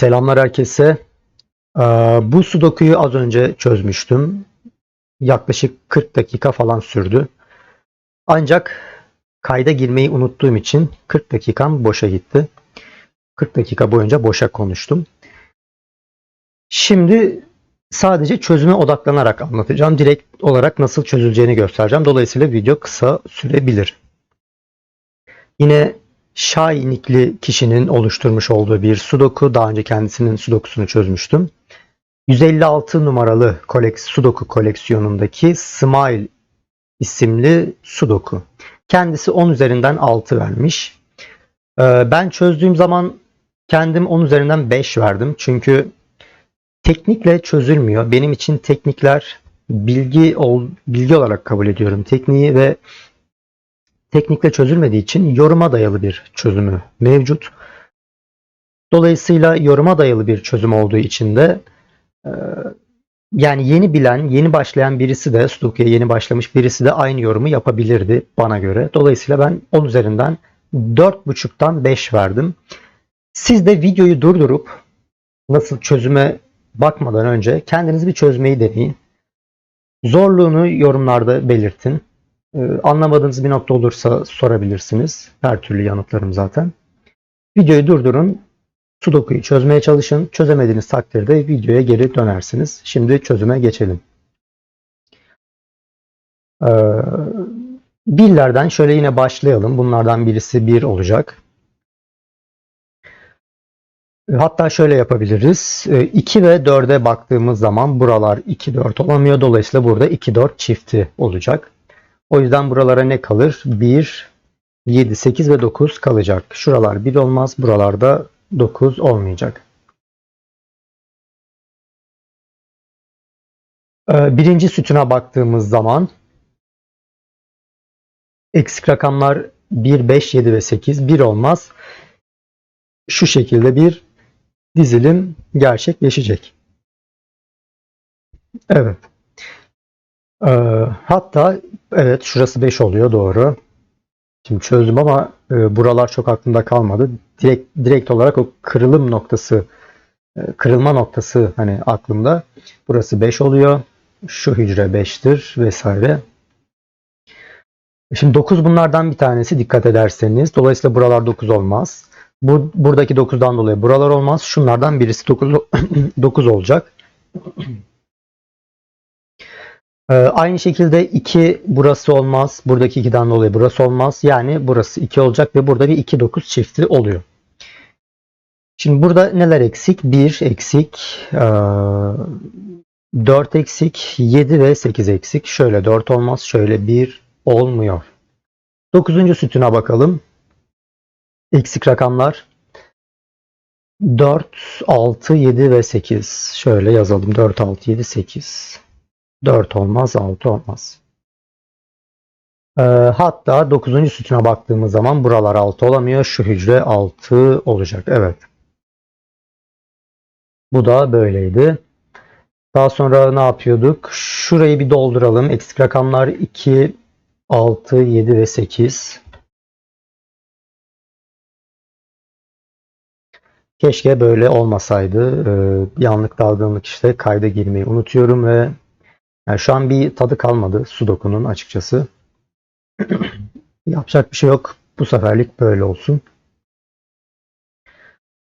Selamlar herkese. Ee, bu sudokuyu az önce çözmüştüm. Yaklaşık 40 dakika falan sürdü. Ancak kayda girmeyi unuttuğum için 40 dakikam boşa gitti. 40 dakika boyunca boşa konuştum. Şimdi sadece çözüme odaklanarak anlatacağım. Direkt olarak nasıl çözüleceğini göstereceğim. Dolayısıyla video kısa sürebilir. Yine Shai nickli kişinin oluşturmuş olduğu bir sudoku. Daha önce kendisinin sudokusunu çözmüştüm. 156 numaralı kolek sudoku koleksiyonundaki Smile isimli sudoku. Kendisi 10 üzerinden 6 vermiş. Ee, Ben çözdüğüm zaman kendim 10 üzerinden 5 verdim. Çünkü teknikle çözülmüyor. Benim için teknikler bilgi ol, bilgi olarak kabul ediyorum tekniği ve teknikle çözülmediği için yoruma dayalı bir çözümü mevcut. Dolayısıyla yoruma dayalı bir çözüm olduğu için de e, yani yeni bilen, yeni başlayan birisi de Sudoku'ya yeni başlamış birisi de aynı yorumu yapabilirdi bana göre. Dolayısıyla ben 10 üzerinden 4.5'tan 5 verdim. Siz de videoyu durdurup nasıl çözüme bakmadan önce kendiniz bir çözmeyi deneyin. Zorluğunu yorumlarda belirtin. Ee, Anlamadığınız bir nokta olursa sorabilirsiniz. Her türlü yanıtlarım zaten. Videoyu durdurun. Sudoku'yu çözmeye çalışın. Çözemediğiniz takdirde videoya geri dönersiniz. Şimdi çözüme geçelim. Ee, birlerden şöyle yine başlayalım. Bunlardan birisi 1 olacak. Hatta şöyle yapabiliriz. 2 ve 4'e baktığımız zaman buralar 2 4 olamıyor. Dolayısıyla burada 2 4 çifti olacak. O yüzden buralara ne kalır? 1, 7, 8 ve 9 kalacak. Şuralar 1 olmaz. Buralarda 9 olmayacak. Ee, Birinci sütuna baktığımız zaman eksik rakamlar 1, 5, 7 ve 8 1 olmaz. Şu şekilde bir dizilim gerçekleşecek. Evet. Ee, hatta evet şurası 5 oluyor doğru. Şimdi çözdüm ama e, buralar çok aklımda kalmadı. Direkt direkt olarak o kırılım noktası e, kırılma noktası hani aklımda. Burası 5 oluyor. Şu hücre 5'tir vesaire. Şimdi 9 bunlardan bir tanesi dikkat ederseniz. Dolayısıyla buralar 9 olmaz. Bu buradaki 9'dan dolayı buralar olmaz. Şunlardan birisi 9 9 olacak. Ee, aynı şekilde 2 burası olmaz. Buradaki 2'den dolayı burası olmaz. Yani burası 2 olacak ve burada bir 2 9 çifti oluyor. Şimdi burada neler eksik? 1 eksik, ee, 4 eksik, 7 ve 8 eksik. Şöyle 4 olmaz, şöyle 1 olmuyor. 9. sütuna bakalım. Eksik rakamlar 4, 6, 7 ve 8. Şöyle yazalım. 4, 6, 7, 8. 4 olmaz, 6 olmaz. Ee, hatta 9. sütuna baktığımız zaman buralar 6 olamıyor. Şu hücre 6 olacak. Evet. Bu da böyleydi. Daha sonra ne yapıyorduk? Şurayı bir dolduralım. Eksik rakamlar 2, 6, 7 ve 8. Keşke böyle olmasaydı. Ee, bir anlık dalgınlık işte kayda girmeyi unutuyorum ve yani şu an bir tadı kalmadı Sudoku'nun açıkçası. Yapacak bir şey yok. Bu seferlik böyle olsun.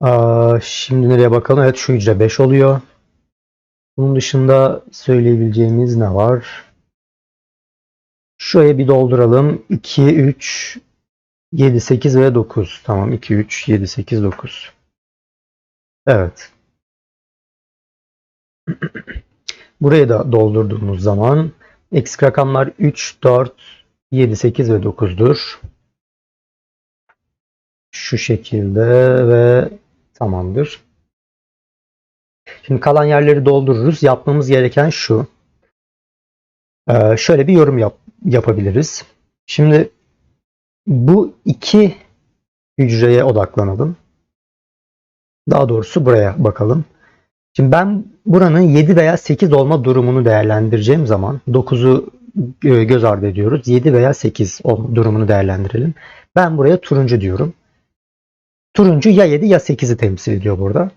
Aa, şimdi nereye bakalım? Evet şu hücre 5 oluyor. Bunun dışında söyleyebileceğimiz ne var? Şuraya bir dolduralım. 2, 3, 7, 8 ve 9. Tamam 2, 3, 7, 8, 9. Evet. Burayı da doldurduğumuz zaman eksik rakamlar 3, 4, 7, 8 ve 9'dur. Şu şekilde ve tamamdır. Şimdi kalan yerleri doldururuz. Yapmamız gereken şu. Ee, şöyle bir yorum yap, yapabiliriz. Şimdi bu iki hücreye odaklanalım. Daha doğrusu buraya bakalım. Şimdi ben buranın 7 veya 8 olma durumunu değerlendireceğim zaman 9'u göz ardı ediyoruz. 7 veya 8 olma durumunu değerlendirelim. Ben buraya turuncu diyorum. Turuncu ya 7 ya 8'i temsil ediyor burada.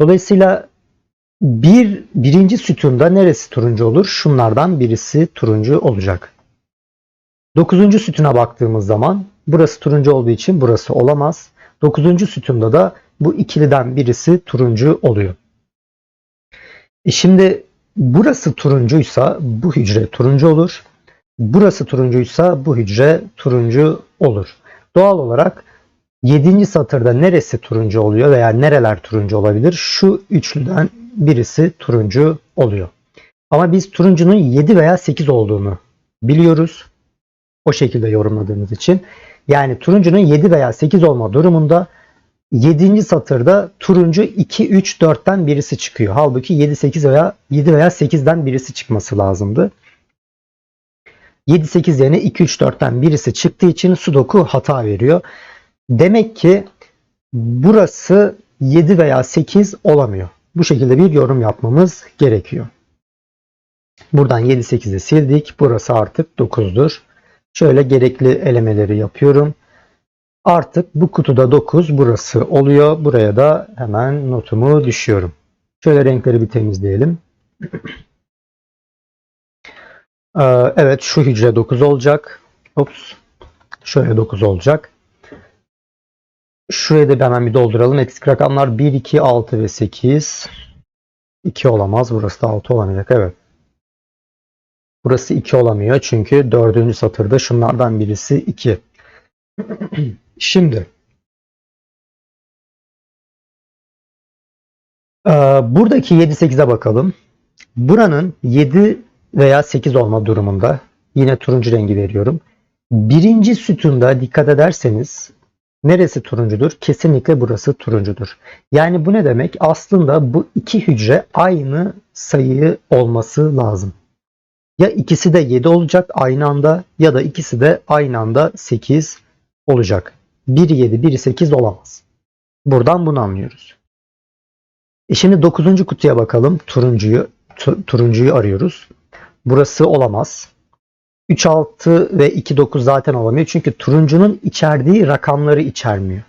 Dolayısıyla bir birinci sütunda neresi turuncu olur? Şunlardan birisi turuncu olacak. Dokuzuncu sütuna baktığımız zaman burası turuncu olduğu için burası olamaz. Dokuzuncu sütunda da bu ikiliden birisi turuncu oluyor. E şimdi burası turuncuysa bu hücre turuncu olur. Burası turuncuysa bu hücre turuncu olur. Doğal olarak 7. satırda neresi turuncu oluyor veya nereler turuncu olabilir? Şu üçlüden birisi turuncu oluyor. Ama biz turuncunun 7 veya 8 olduğunu biliyoruz. O şekilde yorumladığımız için. Yani turuncunun 7 veya 8 olma durumunda 7. satırda turuncu 2, 3, 4'ten birisi çıkıyor. Halbuki 7, 8 veya 7 veya 8'den birisi çıkması lazımdı. 7, 8 yerine 2, 3, 4'ten birisi çıktığı için Sudoku hata veriyor. Demek ki burası 7 veya 8 olamıyor. Bu şekilde bir yorum yapmamız gerekiyor. Buradan 7, 8'i sildik. Burası artık 9'dur. Şöyle gerekli elemeleri yapıyorum. Artık bu kutuda 9 burası oluyor. Buraya da hemen notumu düşüyorum. Şöyle renkleri bir temizleyelim. Ee, evet şu hücre 9 olacak. Ops. Şöyle 9 olacak. Şurayı da hemen bir dolduralım. Eksik rakamlar 1, 2, 6 ve 8. 2 olamaz. Burası da 6 olamayacak. Evet. Burası 2 olamıyor. Çünkü dördüncü satırda şunlardan birisi 2. Şimdi e, buradaki 7-8'e bakalım. Buranın 7 veya 8 olma durumunda yine turuncu rengi veriyorum. Birinci sütunda dikkat ederseniz neresi turuncudur? Kesinlikle burası turuncudur. Yani bu ne demek? Aslında bu iki hücre aynı sayı olması lazım. Ya ikisi de 7 olacak aynı anda ya da ikisi de aynı anda 8 olacak. Biri 7, biri 8 olamaz. Buradan bunu anlıyoruz. E şimdi 9. kutuya bakalım. Turuncuyu tu, turuncuyu arıyoruz. Burası olamaz. 3 6 ve 2 9 zaten olamıyor. Çünkü turuncunun içerdiği rakamları içermiyor.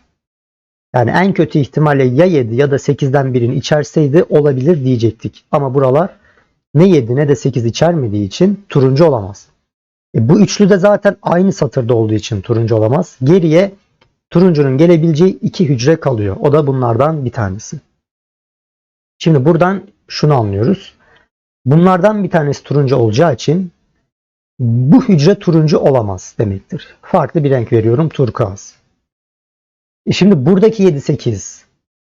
Yani en kötü ihtimalle ya 7 ya da 8'den birini içerseydi olabilir diyecektik. Ama buralar ne 7 ne de 8 içermediği için turuncu olamaz. E bu üçlü de zaten aynı satırda olduğu için turuncu olamaz. Geriye turuncunun gelebileceği iki hücre kalıyor. O da bunlardan bir tanesi. Şimdi buradan şunu anlıyoruz. Bunlardan bir tanesi turuncu olacağı için bu hücre turuncu olamaz demektir. Farklı bir renk veriyorum turkuaz. E şimdi buradaki 7 8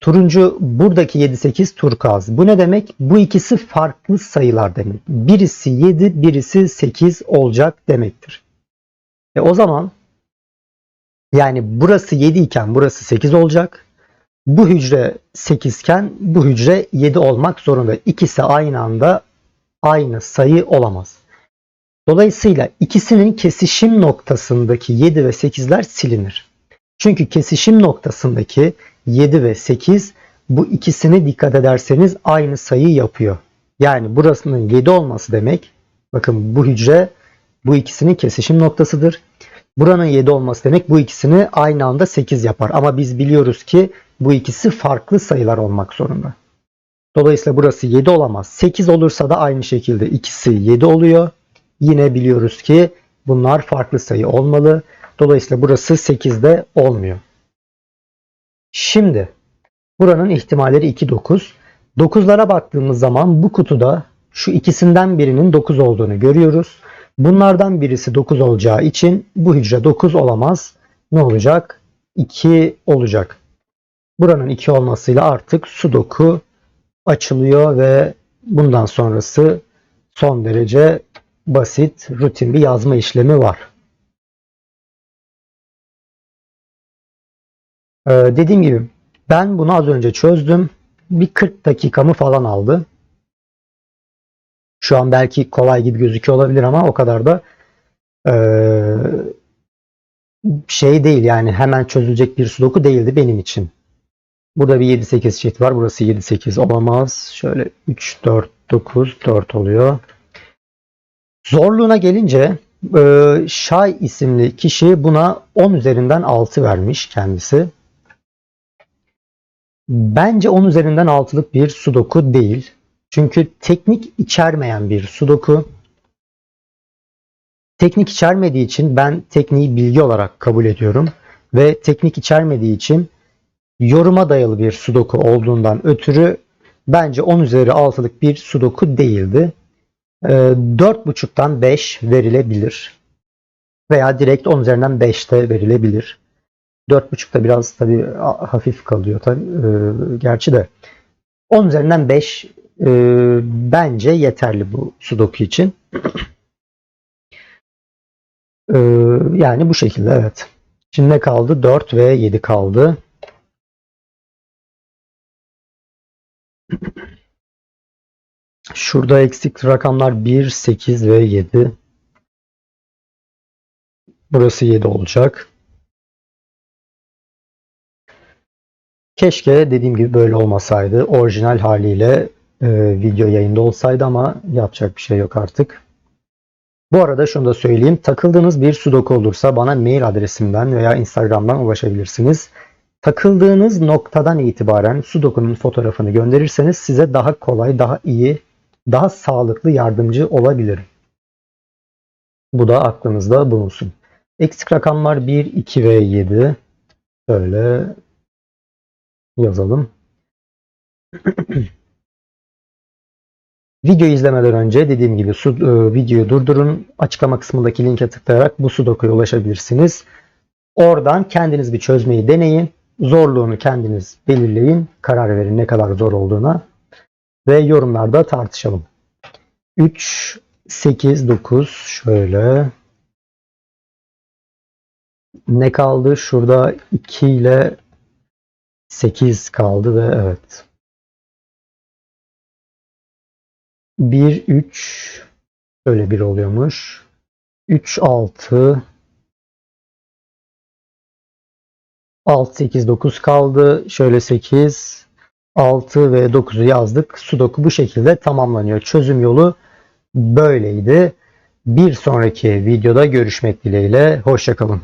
turuncu buradaki 7 8 turkuaz. Bu ne demek? Bu ikisi farklı sayılar demek. Birisi 7, birisi 8 olacak demektir. E o zaman yani burası 7 iken burası 8 olacak. Bu hücre 8 iken bu hücre 7 olmak zorunda. İkisi aynı anda aynı sayı olamaz. Dolayısıyla ikisinin kesişim noktasındaki 7 ve 8'ler silinir. Çünkü kesişim noktasındaki 7 ve 8 bu ikisini dikkat ederseniz aynı sayı yapıyor. Yani burasının 7 olması demek bakın bu hücre bu ikisinin kesişim noktasıdır. Buranın 7 olması demek bu ikisini aynı anda 8 yapar. Ama biz biliyoruz ki bu ikisi farklı sayılar olmak zorunda. Dolayısıyla burası 7 olamaz. 8 olursa da aynı şekilde ikisi 7 oluyor. Yine biliyoruz ki bunlar farklı sayı olmalı. Dolayısıyla burası 8'de olmuyor. Şimdi buranın ihtimalleri 2 9. 9'lara baktığımız zaman bu kutuda şu ikisinden birinin 9 olduğunu görüyoruz. Bunlardan birisi 9 olacağı için bu hücre 9 olamaz. Ne olacak? 2 olacak. Buranın 2 olmasıyla artık sudoku açılıyor ve bundan sonrası son derece basit, rutin bir yazma işlemi var. Ee, dediğim gibi ben bunu az önce çözdüm. Bir 40 dakikamı falan aldı. Şu an belki kolay gibi gözüküyor olabilir ama o kadar da ee, şey değil yani hemen çözülecek bir sudoku değildi benim için. Burada bir 7-8 çift var. Burası 7-8 olamaz. Şöyle 3, 4, 9, 4 oluyor. Zorluğuna gelince e, Şay isimli kişi buna 10 üzerinden 6 vermiş kendisi. Bence 10 üzerinden 6'lık bir sudoku değil. Çünkü teknik içermeyen bir sudoku. Teknik içermediği için ben tekniği bilgi olarak kabul ediyorum. Ve teknik içermediği için yoruma dayalı bir sudoku olduğundan ötürü bence 10 üzeri 6'lık bir sudoku değildi. Ee, 4.5'tan 5 verilebilir. Veya direkt 10 üzerinden 5 de verilebilir. 4.5'da biraz tabii a- hafif kalıyor tabii. Ee, gerçi de 10 üzerinden 5 e, bence yeterli bu sudoku için. Ee, yani bu şekilde evet. Şimdi ne kaldı? 4 ve 7 kaldı. Şurada eksik rakamlar 1, 8 ve 7. Burası 7 olacak. Keşke dediğim gibi böyle olmasaydı. Orijinal haliyle e, video yayında olsaydı ama yapacak bir şey yok artık. Bu arada şunu da söyleyeyim. Takıldığınız bir sudoku olursa bana mail adresimden veya Instagram'dan ulaşabilirsiniz. Takıldığınız noktadan itibaren sudokunun fotoğrafını gönderirseniz size daha kolay, daha iyi, daha sağlıklı yardımcı olabilirim. Bu da aklınızda bulunsun. Eksik rakamlar 1, 2 ve 7. Şöyle yazalım. Video izlemeden önce dediğim gibi su, e, videoyu durdurun. Açıklama kısmındaki linke tıklayarak bu sudokuya ulaşabilirsiniz. Oradan kendiniz bir çözmeyi deneyin. Zorluğunu kendiniz belirleyin. Karar verin ne kadar zor olduğuna. Ve yorumlarda tartışalım. 3, 8, 9 şöyle. Ne kaldı? Şurada 2 ile 8 kaldı ve evet. 1, 3 şöyle bir oluyormuş. 3, 6 6, 8, 9 kaldı. Şöyle 8, 6 ve 9'u yazdık. Sudoku bu şekilde tamamlanıyor. Çözüm yolu böyleydi. Bir sonraki videoda görüşmek dileğiyle. Hoşçakalın.